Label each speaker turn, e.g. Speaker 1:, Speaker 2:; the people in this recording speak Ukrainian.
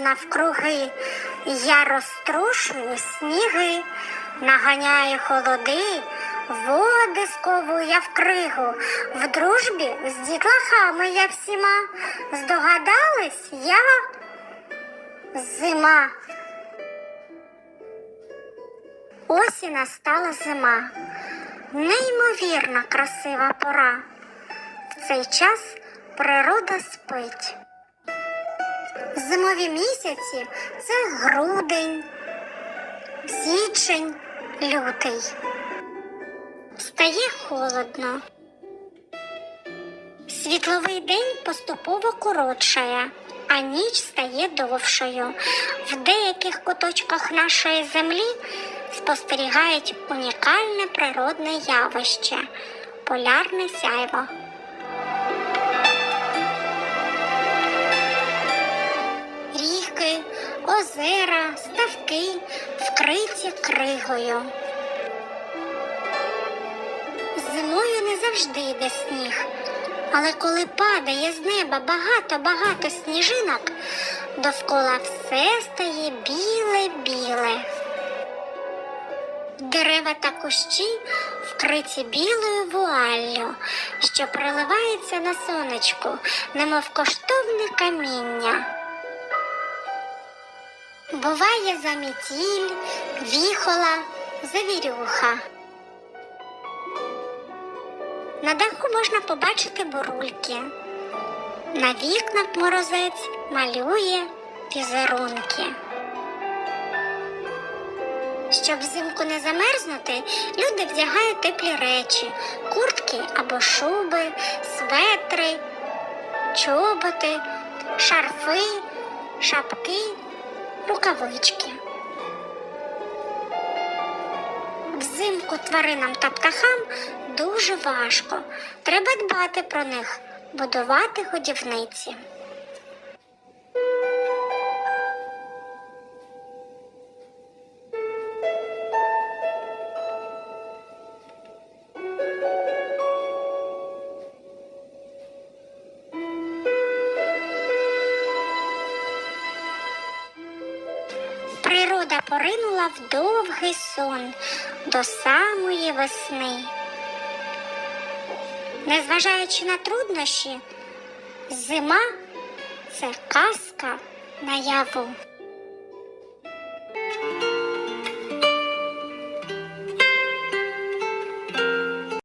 Speaker 1: навкруги, я розтрушую сніги, наганяю холоди, води сковую я в кригу, в дружбі з дітлахами я всіма. Здогадались я зима. Ось і настала зима. Неймовірно красива пора. В цей час природа спить. Зимові місяці це грудень, січень, лютий. Стає холодно. Світловий день поступово коротшає, а ніч стає довшою. В деяких куточках нашої землі спостерігають унікальне природне явище полярне сяйво. Озера, ставки вкриті кригою. Зимою не завжди йде сніг, але коли падає з неба багато-багато сніжинок, довкола все стає біле-біле. Дерева та кущі вкриті білою вуаллю, що приливається на сонечку, немов коштовне каміння. Буває замітіль, віхола, завірюха. На даху можна побачити бурульки. На вікнах морозець малює візерунки. Щоб взимку не замерзнути, люди вдягають теплі речі, куртки або шуби, светри, чоботи, шарфи, шапки, рукавички. Взимку тваринам та птахам дуже важко. Треба дбати про них, будувати годівниці. Природа поринула в довгий сон до самої весни. Незважаючи на труднощі, зима це казка наяву.